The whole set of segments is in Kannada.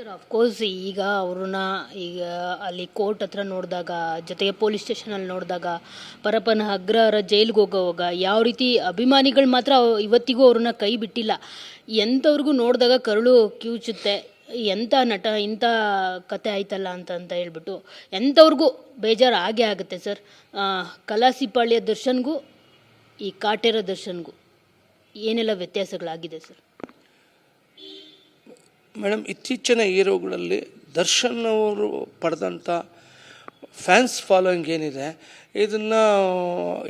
ಸರ್ ಅಫ್ಕೋರ್ಸ್ ಈಗ ಅವ್ರನ್ನ ಈಗ ಅಲ್ಲಿ ಕೋರ್ಟ್ ಹತ್ರ ನೋಡಿದಾಗ, ಜೊತೆಗೆ ಪೊಲೀಸ್ ಸ್ಟೇಷನಲ್ಲಿ ನೋಡಿದಾಗ, ಪರಪ್ಪನ ಅಗ್ರಹಾರ ಜೈಲಿಗೆ ಹೋಗೋವಾಗ ಯಾವ ರೀತಿ ಅಭಿಮಾನಿಗಳು ಮಾತ್ರ ಇವತ್ತಿಗೂ ಅವ್ರನ್ನ ಕೈ ಬಿಟ್ಟಿಲ್ಲ. ಎಂಥವ್ರಿಗೂ ನೋಡಿದಾಗ ಕರುಳು ಕಿವುಚುತ್ತೆ ಎಂಥ ನಟ, ಇಂಥ ಕತೆ ಆಯ್ತಲ್ಲ ಅಂತ ಅಂತ ಹೇಳ್ಬಿಟ್ಟು ಎಂಥವ್ರಿಗೂ ಬೇಜಾರು ಆಗೇ ಆಗುತ್ತೆ ಸರ್ ಕಲಾ ಕಲಾಸಿಪಾಳ್ಯ ದರ್ಶನ್ಗೂ, ಈ ಕಾಟೇರ ದರ್ಶನ್ಗೂ ಏನೆಲ್ಲ ವ್ಯತ್ಯಾಸಗಳಾಗಿದೆ ಸರ್ ಮೇಡಮ್, ಇತ್ತೀಚಿನ ಹೀರೋಗಳಲ್ಲಿ ದರ್ಶನ್ ಅವರು ಪಡೆದಂಥ ಫ್ಯಾನ್ಸ್ ಫಾಲೋಯಿಂಗ್ ಏನಿದೆ, ಇದನ್ನು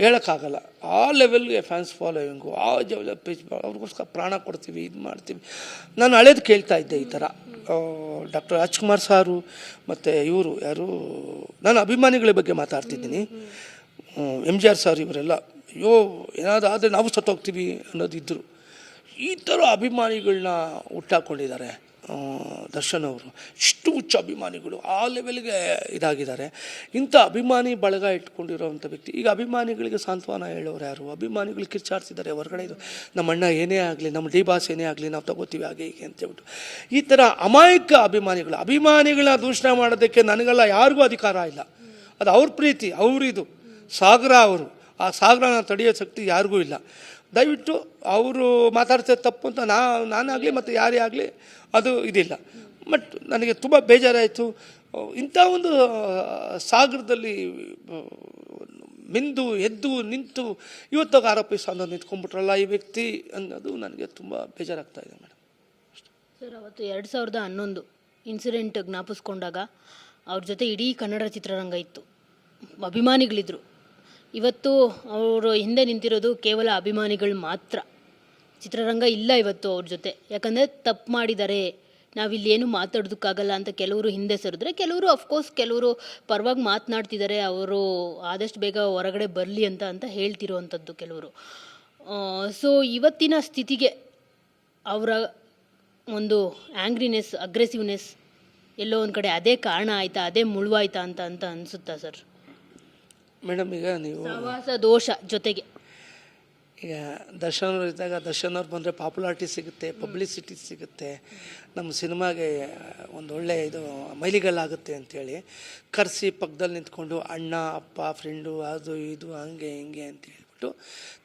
ಹೇಳೋಕ್ಕಾಗಲ್ಲ. ಆ ಲೆವೆಲ್ಗೆ ಫ್ಯಾನ್ಸ್ ಫಾಲೋಯಿಂಗು, ಆ ಜವ ಪೇಜ್ ಅವ್ರಿಗೋಸ್ಕರ ಪ್ರಾಣ ಕೊಡ್ತೀವಿ, ಇದು ಮಾಡ್ತೀವಿ. ನಾನು ಹಳೇದು ಕೇಳ್ತಾ ಇದ್ದೆ ಈ ಥರ. ಡಾಕ್ಟರ್ ರಾಜ್ಕುಮಾರ್ ಸಾರು ಮತ್ತು ಇವರು ಯಾರು, ನಾನು ಅಭಿಮಾನಿಗಳ ಬಗ್ಗೆ ಮಾತಾಡ್ತಿದ್ದೀನಿ. ಎಂ ಜಿ ಆರ್ ಸಾರ್ ಇವರೆಲ್ಲ, ಅಯ್ಯೋ ಏನಾದರೂ ಆದರೆ ನಾವು ಸತ್ತೋಗ್ತೀವಿ ಅನ್ನೋದಿದ್ದರು ಈ ಥರ ಅಭಿಮಾನಿಗಳನ್ನ ಹುಟ್ಟಾಕ್ಕೊಂಡಿದ್ದಾರೆ ದರ್ಶನ್ ಅವರು ಇಷ್ಟು ಹುಚ್ಚ ಅಭಿಮಾನಿಗಳು ಆ ಲೆವೆಲ್ಗೆ ಇದಾಗಿದ್ದಾರೆ. ಇಂಥ ಅಭಿಮಾನಿ ಬಳಗ ಇಟ್ಕೊಂಡಿರೋವಂಥ ವ್ಯಕ್ತಿ. ಈಗ ಅಭಿಮಾನಿಗಳಿಗೆ ಸಾಂತ್ವನ ಹೇಳೋರು ಯಾರು? ಅಭಿಮಾನಿಗಳು ಕಿರ್ಚಾಡ್ತಿದ್ದಾರೆ ಹೊರಗಡೆ ಇದು ನಮ್ಮ ಅಣ್ಣ ಏನೇ ಆಗಲಿ, ನಮ್ಮ ಡಿ ಬಾಸ್ ಏನೇ ಆಗಲಿ, ನಾವು ತಗೋತೀವಿ ಹಾಗೆ ಹೀಗೆ ಅಂತೇಳ್ಬಿಟ್ಟು ಈ ಥರ ಅಮಾಯಕ ಅಭಿಮಾನಿಗಳು, ಅಭಿಮಾನಿಗಳ ದೂಷಣೆ ಮಾಡೋದಕ್ಕೆ ನನಗೆಲ್ಲ ಯಾರಿಗೂ ಅಧಿಕಾರ ಇಲ್ಲ. ಅದು ಅವ್ರ ಪ್ರೀತಿ, ಅವ್ರಿದು. ಸಾಗರ ಅವರು. ಆ ಸಾಗರನ ತಡೆಯೋ ಶಕ್ತಿ ಯಾರಿಗೂ ಇಲ್ಲ. ದಯವಿಟ್ಟು ಅವರು ಮಾತಾಡ್ತಿದ್ದು ತಪ್ಪು ಅಂತ ನಾ, ನಾನಾಗಲಿ ಮತ್ತು ಯಾರೇ ಆಗಲಿ ಅದು ಇದಿಲ್ಲ. ಬಟ್ ನನಗೆ ತುಂಬ ಬೇಜಾರಾಯಿತು. ಇಂಥ ಒಂದು ಸಾಗರದಲ್ಲಿ ಮಿಂದು, ಎದ್ದು, ನಿಂತು ಇವತ್ತಾಗ ಆರೋಪಿ ಸ್ಥಾನ ನಿಂತ್ಕೊಂಡ್ಬಿಟ್ರಲ್ಲ ಈ ವ್ಯಕ್ತಿ ಅನ್ನೋದು ನನಗೆ ತುಂಬ ಬೇಜಾರಾಗ್ತಾ ಇದೆ ಮೇಡಮ್. ಸರ್, ಅವತ್ತು ಎರಡು ಸಾವಿರದ ಹನ್ನೊಂದು ಇನ್ಸಿಡೆಂಟ್ ಜ್ಞಾಪಿಸ್ಕೊಂಡಾಗ ಅವ್ರ ಜೊತೆ ಇಡೀ ಕನ್ನಡ ಚಿತ್ರರಂಗ ಇತ್ತು. ಅಭಿಮಾನಿಗಳಿದ್ರು. ಇವತ್ತು ಅವರು ಹಿಂದೆ ನಿಂತಿರೋದು ಕೇವಲ ಅಭಿಮಾನಿಗಳು ಮಾತ್ರ. ಚಿತ್ರರಂಗ ಇಲ್ಲ ಇವತ್ತು ಅವ್ರ ಜೊತೆ. ಯಾಕಂದರೆ ತಪ್ಪು ಮಾಡಿದ್ದಾರೆ. ನಾವಿಲ್ಲಿ ಏನು ಮಾತಾಡೋದಕ್ಕಾಗಲ್ಲ ಅಂತ ಕೆಲವರು ಹಿಂದೆ ಸರಿದ್ರೆ ಕೆಲವರು ಅಫ್ಕೋರ್ಸ್ ಕೆಲವರು ಪರವಾಗಿ ಮಾತನಾಡ್ತಿದ್ದಾರೆ. ಅವರು ಆದಷ್ಟು ಬೇಗ ಹೊರಗಡೆ ಬರಲಿ ಅಂತ ಅಂತ ಹೇಳ್ತಿರೋವಂಥದ್ದು ಕೆಲವರು. ಸೊ ಇವತ್ತಿನ ಸ್ಥಿತಿಗೆ ಅವರ ಒಂದು ಆ್ಯಂಗ್ರಿನೆಸ್ ಅಗ್ರೆಸಿವ್ನೆಸ್ ಎಲ್ಲೋ ಒಂದು ಕಡೆ ಅದೇ ಕಾರಣ ಆಯ್ತಾ, ಅದೇ ಮುಳುವಾಯ್ತಾ ಅಂತ ಅಂತ ಅನಿಸುತ್ತಾ ಸರ್? ಮೇಡಮ್ ಈಗ ನೀವು ದೋಷ ಜೊತೆಗೆ. ಈಗ ದರ್ಶನ್ ಅವ್ರು ಇದ್ದಾಗ ದರ್ಶನ್ ಅವ್ರು ಬಂದರೆ ಪಾಪ್ಯುಲಾರಿಟಿ ಸಿಗುತ್ತೆ ಪಬ್ಲಿಸಿಟಿ ಸಿಗುತ್ತೆ. ನಮ್ಮ ಸಿನಿಮಾಗೆ ಒಂದು ಒಳ್ಳೆ ಇದು ಮೈಲಿಗಲ್ಲಾಗುತ್ತೆ ಅಂಥೇಳಿ ಕರೆಸಿ ಪಕ್ಕದಲ್ಲಿ ನಿಂತ್ಕೊಂಡು ಅಣ್ಣ ಅಪ್ಪ ಫ್ರೆಂಡು ಅದು ಇದು ಹಂಗೆ ಹಿಂಗೆ ಅಂತ ಹೇಳ್ಬಿಟ್ಟು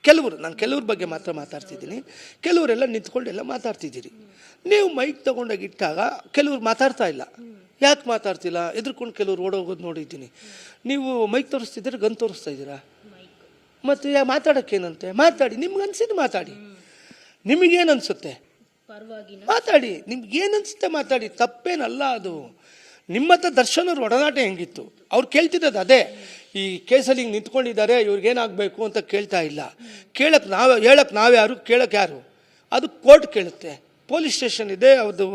ಕೆಲವರು ನಾನು ಕೆಲವ್ರ ಬಗ್ಗೆ ಮಾತ್ರ ಮಾತಾಡ್ತಿದ್ದೀನಿ. ಕೆಲವರೆಲ್ಲ ನಿಂತ್ಕೊಂಡು ಎಲ್ಲ ಮಾತಾಡ್ತಿದ್ದೀರಿ. ನೀವು ಮೈಕ್ ತೊಗೊಂಡೋಗಿ ಇಟ್ಟಾಗ ಕೆಲವ್ರು ಮಾತಾಡ್ತಾ ಇಲ್ಲ. ಯಾಕೆ ಮಾತಾಡ್ತಿಲ್ಲ? ಎದುರ್ಕೊಂಡು ಕೆಲವ್ರು ಓಡೋಗೋದು ನೋಡಿದ್ದೀನಿ. ನೀವು ಮೈಕ್ ತೋರಿಸ್ತಿದ್ದೀರಾ ಗನ್ ತೋರಿಸ್ತಾ ಇದ್ದೀರಾ ಮತ್ತು ಯಾ ಮಾತಾಡೋಕ್ಕೇನಂತೆ? ಮಾತಾಡಿ ನಿಮ್ಗೆ ಅನ್ಸಿದ್ದು ಮಾತಾಡಿ. ನಿಮಗೇನು ಅನಿಸುತ್ತೆ? ಮಾತಾಡಿ. ನಿಮ್ಗೆ ಏನು ಅನಿಸುತ್ತೆ ಮಾತಾಡಿ? ತಪ್ಪೇನಲ್ಲ ಅದು. ನಿಮ್ಮ ಹತ್ರ ದರ್ಶನವ್ರ ಒಡನಾಟ ಹೆಂಗಿತ್ತು? ಅವ್ರು ಕೇಳ್ತಿದ್ದದ್ದು ಅದೇ. ಈ ಕೇಸಲ್ಲಿ ಹಿಂಗೆ ನಿಂತ್ಕೊಂಡಿದ್ದಾರೆ ಇವ್ರಿಗೇನಾಗಬೇಕು ಅಂತ ಕೇಳ್ತಾ ಇಲ್ಲ. ಕೇಳಕ್ಕೆ ನಾವು ಹೇಳಕ್ಕೆ ನಾವ್ಯಾರು ಕೇಳಕ್ಕೆ ಯಾರು? ಅದು ಕೋರ್ಟ್ ಕೇಳುತ್ತೆ. ಪೊಲೀಸ್ ಸ್ಟೇಷನ್ ಇದೆ ಅವ್ರದ್ದು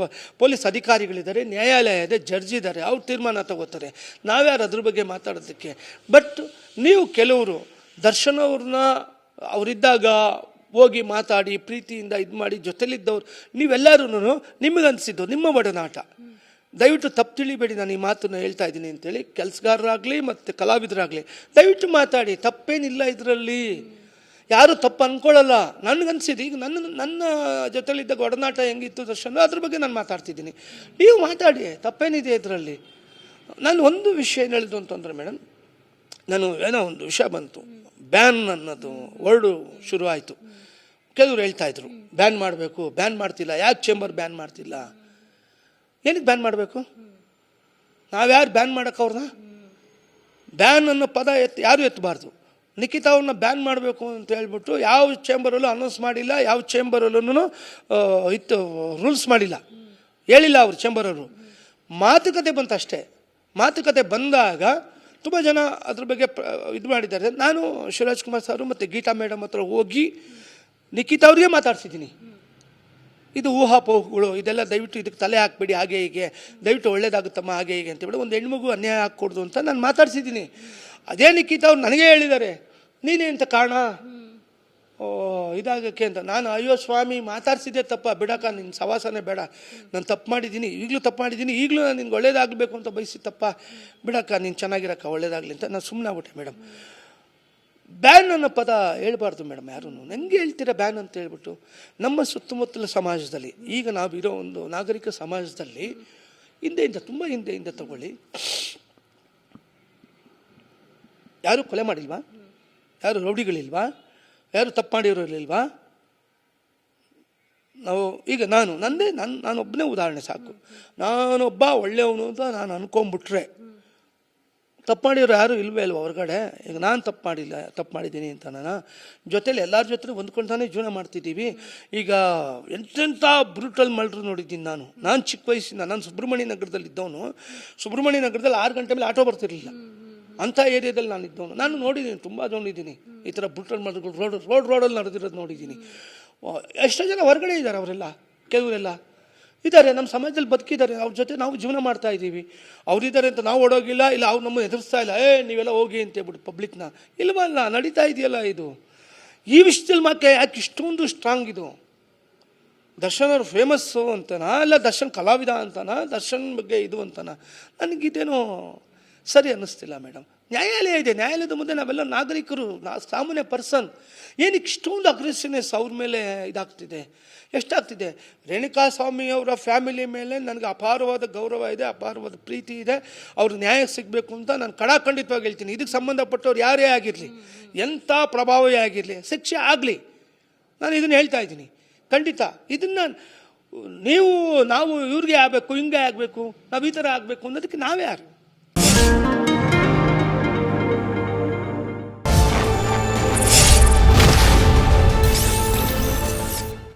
ಪೊಲೀಸ್ ಅಧಿಕಾರಿಗಳಿದ್ದಾರೆ, ನ್ಯಾಯಾಲಯ ಇದೆ, ಜಡ್ಜ್ ಇದ್ದಾರೆ, ಅವ್ರು ತೀರ್ಮಾನ ತಗೋತಾರೆ. ನಾವ್ಯಾರು ಅದ್ರ ಬಗ್ಗೆ ಮಾತಾಡೋದಕ್ಕೆ? ಬಟ್ ನೀವು ಕೆಲವರು, ದರ್ಶನ್ ಅವ್ರನ್ನ, ಅವರಿದ್ದಾಗ ಹೋಗಿ ಮಾತಾಡಿ, ಪ್ರೀತಿಯಿಂದ ಇದು ಮಾಡಿ, ಜೊತೆಲಿದ್ದವ್ರು ನೀವೆಲ್ಲರೂ ನಿಮಗನ್ಸಿದ್ದು, ನಿಮ್ಮ ಒಡನಾಟ. ದಯವಿಟ್ಟು ತಪ್ಪು ತಿಳಿಬೇಡಿ, ನಾನು ಈ ಮಾತನ್ನು ಹೇಳ್ತಾ ಇದ್ದೀನಿ ಅಂತೇಳಿ, ಕೆಲಸಗಾರರಾಗಲಿ ಮತ್ತು ಕಲಾವಿದರಾಗಲಿ, ದಯವಿಟ್ಟು ಮಾತಾಡಿ, ತಪ್ಪೇನಿಲ್ಲ ಇದರಲ್ಲಿ. ಯಾರು ತಪ್ಪು ಅಂದ್ಕೊಳ್ಳಲ್ಲ ನನಗನ್ಸಿದ್ದು ಈಗ ನನ್ನ ನನ್ನ ಜೊತೆಲಿದ್ದಾಗ ಒಡನಾಟ ಹೆಂಗಿತ್ತು ದರ್ಶನ, ಅದ್ರ ಬಗ್ಗೆ ನಾನು ಮಾತಾಡ್ತಿದ್ದೀನಿ. ನೀವು ಮಾತಾಡಿ, ತಪ್ಪೇನಿದೆ ಇದರಲ್ಲಿ? ನಾನು ಒಂದು ವಿಷಯ ಏನು ಹೇಳಿದ್ದು ಅಂತಂದರೆ ಮೇಡಮ್ ನಾನು ಏನೋ ಒಂದು ವಿಷಯ ಬಂತು. ಬ್ಯಾನ್ ಅನ್ನೋದು ವರ್ಡು ಶುರುವಾಯಿತು. ಕೆಲವರು ಹೇಳ್ತಾ ಇದ್ರು, ಬ್ಯಾನ್ ಮಾಡಬೇಕು, ಬ್ಯಾನ್ ಮಾಡ್ತಿಲ್ಲ. ಯಾಕೆ ಚೇಂಬರ್ ಬ್ಯಾನ್ ಮಾಡ್ತಿಲ್ಲ? ಏನಕ್ಕೆ ಬ್ಯಾನ್ ಮಾಡಬೇಕು? ನಾವ್ಯಾರು ಬ್ಯಾನ್ ಮಾಡೋಕೆ ಅವ್ರನ್ನ? ಬ್ಯಾನ್ ಅನ್ನೋ ಪದ ಎತ್, ಯಾರು ಎತ್ತಬಾರ್ದು ನಿಖಿತಾ ಅವ್ರನ್ನ ಬ್ಯಾನ್ ಮಾಡಬೇಕು ಅಂತ ಹೇಳ್ಬಿಟ್ಟು ಯಾವ ಚೇಂಬರಲ್ಲೂ ಅನೌನ್ಸ್ ಮಾಡಿಲ್ಲ, ಯಾವ ಚೇಂಬರಲ್ಲೂ ಇತ್ತು ರೂಲ್ಸ್ ಮಾಡಿಲ್ಲ. ಹೇಳಿಲ್ಲ ಅವರು ಚೇಂಬರವರು ಮಾತುಕತೆ ಅಷ್ಟೇ. ಮಾತುಕತೆ ಬಂದಾಗ ತುಂಬ ಜನ ಅದ್ರ ಬಗ್ಗೆ ಇದು ಮಾಡಿದ್ದಾರೆ. ನಾನು ಶಿವರಾಜ್ ಕುಮಾರ್ ಸರ್ ಮತ್ತು ಗೀತಾ ಮೇಡಮ್ ಹತ್ರ ಹೋಗಿ ನಿಖಿತಾ ಅವ್ರಿಗೆ ಮಾತಾಡ್ಸಿದ್ದೀನಿ. ಇದು ಊಹಾಪೋಹಗಳು, ಇದೆಲ್ಲ ದಯವಿಟ್ಟು ಇದಕ್ಕೆ ತಲೆ ಹಾಕ್ಬೇಡಿ, ಹಾಗೆ ಹೀಗೆ. ದಯವಿಟ್ಟು ಒಳ್ಳೇದಾಗುತ್ತಮ್ಮ, ಹಾಗೆ ಹೀಗೆ ಅಂತ ಹೇಳಿ ಒಂದು ಹೆಣ್ಮಗು ಅನ್ಯಾಯ ಹಾಕ್ಕೊಡ್ದು ಅಂತ ನಾನು ಮಾತಾಡ್ಸಿದ್ದೀನಿ. ಅದೇ ನಿಖಿತ ಅವ್ರು ನನಗೇ ಹೇಳಿದ್ದಾರೆ. ನೀನೇ ಅಂತ ಕಾರಣ? ಓ, ಇದಾಗಕ್ಕೆ ಅಂತ. ನಾನು ಅಯ್ಯೋ ಸ್ವಾಮಿ, ಮಾತಾಡ್ಸಿದ್ದೆ ತಪ್ಪ. ಬಿಡಕ್ಕ ನಿನ್ನ ಸವಾಸನೆ ಬೇಡ. ನಾನು ತಪ್ಪು ಮಾಡಿದ್ದೀನಿ. ಈಗಲೂ ತಪ್ಪು ಮಾಡಿದ್ದೀನಿ. ಈಗಲೂ ನಾನು ನಿನ್ಗೆ ಒಳ್ಳೇದಾಗಬೇಕು ಅಂತ ಬಯಸಿ ತಪ್ಪ. ಬಿಡಕ್ಕ, ನೀನು ಚೆನ್ನಾಗಿರಕ್ಕ, ಒಳ್ಳೇದಾಗಲಿ ಅಂತ. ನಾನು ಸುಮ್ಮನೆ ಆಗ್ಬಿಟ್ಟೆ ಮೇಡಮ್ ಬ್ಯಾನ್ ಅನ್ನೋ ಪದ ಹೇಳ್ಬಾರ್ದು ಮೇಡಮ್ ಯಾರೂ ನನಗೆ ಹೇಳ್ತೀರಾ ಬ್ಯಾನ್ ಅಂತ ಹೇಳ್ಬಿಟ್ಟು? ನಮ್ಮ ಸುತ್ತಮುತ್ತಲ ಸಮಾಜದಲ್ಲಿ, ಈಗ ನಾವಿರೋ ಒಂದು ನಾಗರಿಕ ಸಮಾಜದಲ್ಲಿ, ಹಿಂದೆಯಿಂದ, ತುಂಬ ಹಿಂದೆಯಿಂದ ತಗೊಳ್ಳಿ. ಯಾರು ಕೊಲೆ ಮಾಡಿಲ್ವಾ? ಯಾರು ರೌಡಿಗಳಿಲ್ವಾ? ಯಾರು ತಪ್ಪು ಮಾಡಿರೋರಿಲ್ವಾ ನಾವು, ಈಗ ನಾನು, ನಂದೇ ನನ್ನ ನಾನೊಬ್ಬನೇ ಉದಾಹರಣೆ ಸಾಕು. ನಾನೊಬ್ಬ ಒಳ್ಳೆಯವನು ಅಂತ ನಾನು ಅನ್ಕೊಂಬಿಟ್ರೆ ತಪ್ಪು ಮಾಡಿರೋ ಯಾರು ಇಲ್ವೇ ಇಲ್ವ ಹೊರಗಡೆ? ಈಗ ನಾನು ತಪ್ಪು ಮಾಡಿಲ್ಲ ತಪ್ಪು ಮಾಡಿದ್ದೀನಿ ಅಂತ ನಾನು. ಜೊತೇಲಿ ಎಲ್ಲರ ಜೊತೆ ಹೊಂದ್ಕೊಂತಾನೆ ಜೀವನ ಮಾಡ್ತಿದ್ದೀವಿ. ಈಗ ಎಂತೆಂಥ ಬ್ರೂಟಲ್ ಮಲ್ಡ್ರು ನೋಡಿದ್ದೀನಿ ನಾನು. ನಾನು ಚಿಕ್ಕ ವಯಸ್ಸಿಂದ, ನಾನು ಸುಬ್ರಹ್ಮಣ್ಯ ನಗರದಲ್ಲಿ ಇದ್ದವನು ಸುಬ್ರಹ್ಮಣ್ಯ ನಗರದಲ್ಲಿ ಆರು ಗಂಟೆ ಮೇಲೆ ಆಟೋ ಬರ್ತಿರ್ಲಿಲ್ಲ. ಅಂಥ ಏರಿಯಾದಲ್ಲಿ ನಾನು ಇದ್ದವನು. ನಾನು ನೋಡಿದ್ದೀನಿ ತುಂಬ ನೋಡಿದ್ದೀನಿ ಈ ಥರ ಬ್ರೂಟಲ್ ಮಲ್ಡ್ಗಳು ರೋಡ್ ರೋಡ್ ರೋಡಲ್ಲಿ ನಡೆದಿರೋದು ನೋಡಿದ್ದೀನಿ ಎಷ್ಟೋ ಜನ ಹೊರಗಡೆ ಇದ್ದಾರೆ ಅವರೆಲ್ಲ, ಕೆಲವರೆಲ್ಲ. ಇದ್ದಾರೆ, ನಮ್ಮ ಸಮಾಜದಲ್ಲಿ ಬದುಕಿದ್ದಾರೆ. ಅವ್ರ ಜೊತೆ ನಾವು ಜೀವನ ಮಾಡ್ತಾ ಇದ್ದೀವಿ. ಅವರಿದ್ದಾರೆ ಅಂತ ನಾವು ಓಡೋಗಿಲ್ಲ, ಇಲ್ಲ ಅವ್ರು ನಮ್ಮನ್ನು ಎದುರಿಸ್ತಾ ಇಲ್ಲ. ಏ, ನೀವೆಲ್ಲ ಹೋಗಿ ಅಂತ ಹೇಳ್ಬಿಟ್ಟು ಪಬ್ಲಿಕ್ನ ಇಲ್ವಲ್ಲ, ನಡೀತಾ ಇದೆಯಲ್ಲ ಇದು. ಈ ವಿಷಯದಲ್ಲಿ ಮಾತ್ರ ಯಾಕೆ ಇಷ್ಟೊಂದು ಸ್ಟ್ರಾಂಗ್ ಇದು? ದರ್ಶನ್ ಅವರು ಫೇಮಸ್ಸು ಅಂತನಾ ಇಲ್ಲ ದರ್ಶನ್ ಕಲಾವಿದ ಅಂತನಾ, ದರ್ಶನ್ ಬಗ್ಗೆ ಇದು ಅಂತನಾ. ನನಗಿದೇನೋ ಸರಿ ಅನ್ನಿಸ್ತಿಲ್ಲ ಮೇಡಮ್. ನ್ಯಾಯಾಲಯ ಇದೆ. ನ್ಯಾಯಾಲಯದ ಮುಂದೆ ನಾವೆಲ್ಲ ನಾಗರಿಕರು, ನಾ ಸಾಮಾನ್ಯ ಪರ್ಸನ್ ಏನಕ್ಕೆ ಇಷ್ಟೊಂದು ಅಗ್ರೆಸಿವ್ನೆಸ್ ಅವ್ರ ಮೇಲೆ ಇದಾಗ್ತಿದೆ. ಎಷ್ಟಾಗ್ತಿದೆ? ರೇಣುಕಾ ಸ್ವಾಮಿ ಅವರ ಫ್ಯಾಮಿಲಿ ಮೇಲೆ ನನಗೆ ಅಪಾರವಾದ ಗೌರವ ಇದೆ, ಅಪಾರವಾದ ಪ್ರೀತಿ ಇದೆ. ಅವ್ರ ನ್ಯಾಯ ಸಿಗಬೇಕು ಅಂತ ನಾನು ಕಡಾಖಂಡಿತವಾಗಿ ಹೇಳ್ತೀನಿ. ಇದಕ್ಕೆ ಸಂಬಂಧಪಟ್ಟವ್ರು ಯಾರೇ ಆಗಿರಲಿ ಎಂಥ ಪ್ರಭಾವವೇ ಆಗಿರಲಿ, ಶಿಕ್ಷೆ ಆಗಲಿ, ನಾನು ಇದನ್ನು ಹೇಳ್ತಾ ಇದ್ದೀನಿ. ಖಂಡಿತ. ಇದನ್ನು ನೀವು, ನಾವು ಇವ್ರಿಗೆ ಆಗಬೇಕು, ಹಿಂಗೆ ಆಗಬೇಕು, ನಾವು ಈ ಥರ ಆಗಬೇಕು ಅನ್ನೋದಕ್ಕೆ ನಾವೇ ಯಾರು? Thank you.